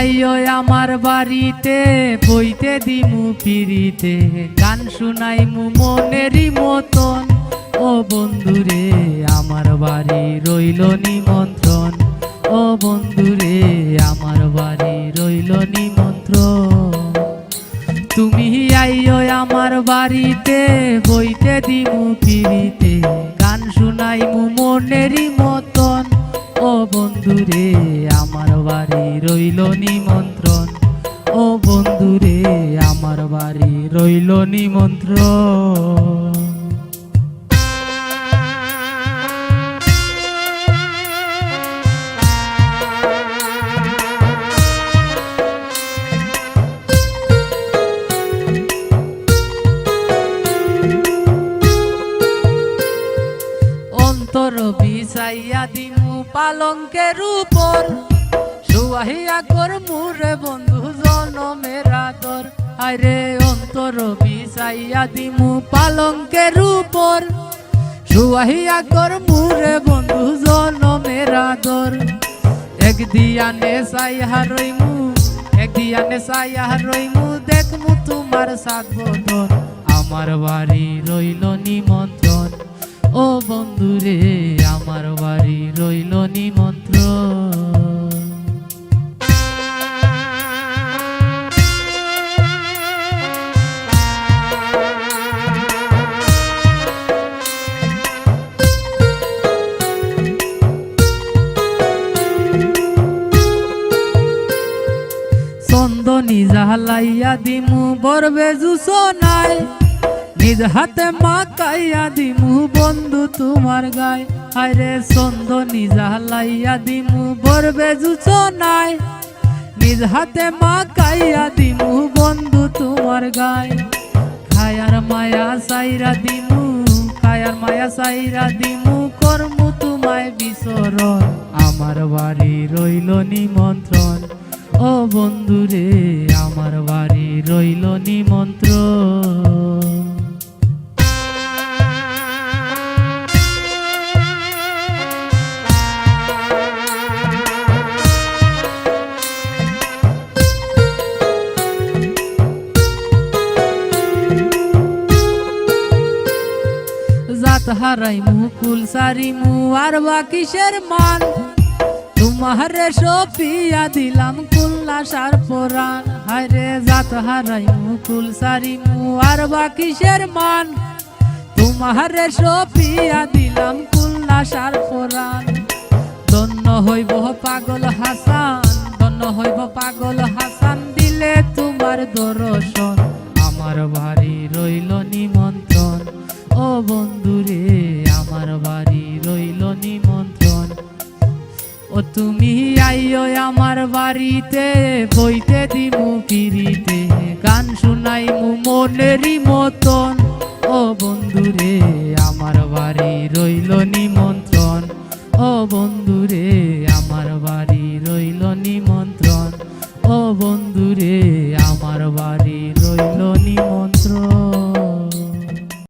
আইও আমার বাড়িতে, বইতে দিমু পিড়িতে গান শুনাই মু মনেরই মতন। ও বন্ধুরে, আমার বাড়ি রইল নিমন্ত্রণ। ও বন্ধুরে, আমার বাড়ি রইল নিমন্ত্রণ। তুমি আইও আমার বাড়িতে, বইতে দিমু পিড়িতে গান শুনাই মু মনেরই রইল নিমন্ত্রণ। ও বন্ধুরে আমার বাড়ি রইল নিমন্ত্রণ। পালঙ্কের উপর। সুয়াহিয়া কর মুরে বন্ধু জনমের আদর। আরে অন্তর বিছাইয়া দিমু পালঙ্কের উপর। সুয়াহিয়া কর মুরে বন্ধু জনমের আদর। এক দিয়ানে সাইহা রইমু এক দিয়ানে সাইহা রইমু দেখমু তোমার সাত বদন আমার বাড়ি রইল নিমন্ত্রণ। ও বন্ধুরে, আমার বাড়ি রইল নিমন্ত্রণ। চন্দনী জাহালাইয়া দিমু, বরবে জুসনাই নিজ হাতে মাকাইয়া দিমু, বন্ধু তোমার গায়। আরে চন্দনী জাহালাইয়া দিমু, বরবে জুসনাই নিজ হাতে মাকাইয়া দিমু, বন্ধু তোমার গায়। খায়ার মায়া সাইরা দিমু, খায়ার মায়া সাইরা দিমু, কর্মু তোমায় বিচরণ। আমার বাড়ি রইল নিমন্ত্রণ। ও বন্ধুরে, আমার বাড়ি রইল নিমন্ত্রণ। জাত হারাই মুকুল সারি মু আর বা কিসের মান? তোমারে সপিয়া দিলাম কুল্লা সার পরাণ। হায়রে জাত হারাই মুকুল সারি মু আর বা কিসের মান। তোমারে সপিয়া দিলাম কুল্লা সার ধন্য হইব পাগল হাসান, ধন্য হইব পাগল হাসান, দিলে তোমার দর্শন। আমার বাড়ি রইল নিমন্ত্রণ। ও বন্ধুরে বাড়িতে, বইতে দিমু কিরিতে গান শুনাই মু মনেরই মতন। ও বন্ধুরে, আমার বাড়ি রইল নিমন্ত্রণ। ও বন্ধুরে, আমার বাড়ি রইল নিমন্ত্রণ। ও বন্ধুরে, আমার বাড়ি